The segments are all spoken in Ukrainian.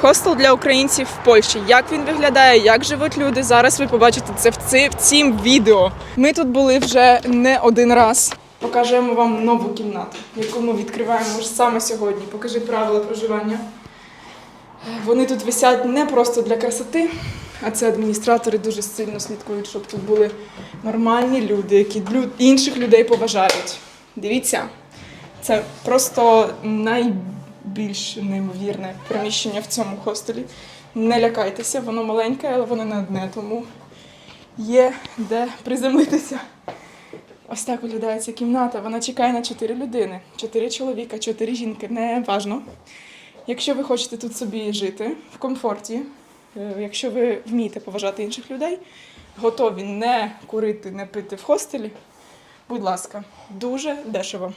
Хостел для українців в Польщі. Як він виглядає, як живуть люди. Зараз ви побачите це в, ци, в цім відео. Ми тут були вже не один раз. Покажемо вам нову кімнату, яку ми відкриваємо саме сьогодні. Покажи правила проживання. Вони тут висять не просто для красоти, а це адміністратори дуже сильно слідкують, щоб тут були нормальні люди, які інших людей поважають. Дивіться, це просто найбільш неймовірне приміщення в цьому хостелі. Не лякайтеся, воно маленьке, але воно не одне, тому є де приземлитися. Ось так виглядає ця кімната. Вона чекає на чотири людини, чотири чоловіка, чотири жінки. Не важно. Якщо ви хочете тут собі жити в комфорті, е, якщо ви вмієте поважати інших людей, готові не курити, не пити в хостелі, будь ласка, дуже дешево.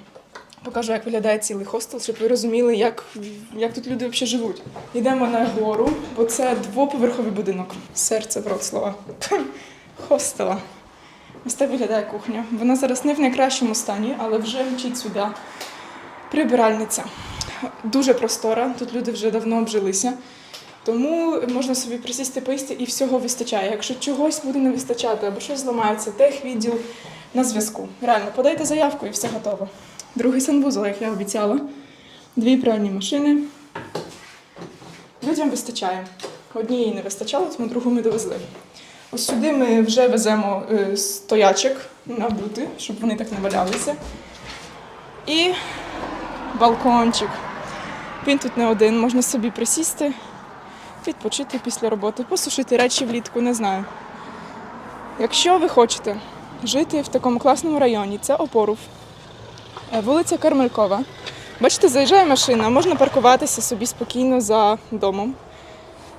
Покажу, як виглядає цілий хостел, щоб ви розуміли, як, як тут люди взагалі живуть. Йдемо на гору, бо це двоповерховий будинок. Серце Вроцлава. Хостела. Ось так виглядає кухня. Вона зараз не в найкращому стані, але вже мчить сюди. Прибиральниця. Дуже простора, тут люди вже давно обжилися. Тому можна собі присісти поїсти і всього вистачає. Якщо чогось буде не вистачати або щось зламається, техвідділ на зв'язку. Реально, подайте заявку і все готово. Другий санвузол, як я обіцяла. Дві пральні машини. Людям вистачає. Однієї не вистачало, тому другу ми довезли. Ось сюди ми вже веземо е, стоячок набути, щоб вони так не валялися. І балкончик. Він тут не один, можна собі присісти, відпочити після роботи, посушити речі влітку, не знаю. Якщо ви хочете жити в такому класному районі, це Опорув, е, вулиця Кармелькова. Бачите, заїжджає машина, можна паркуватися собі спокійно за домом.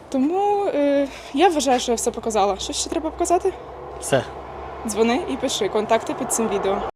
Тому е, я вважаю, що я все показала. Що ще треба показати? Все. Дзвони і пиши контакти під цим відео.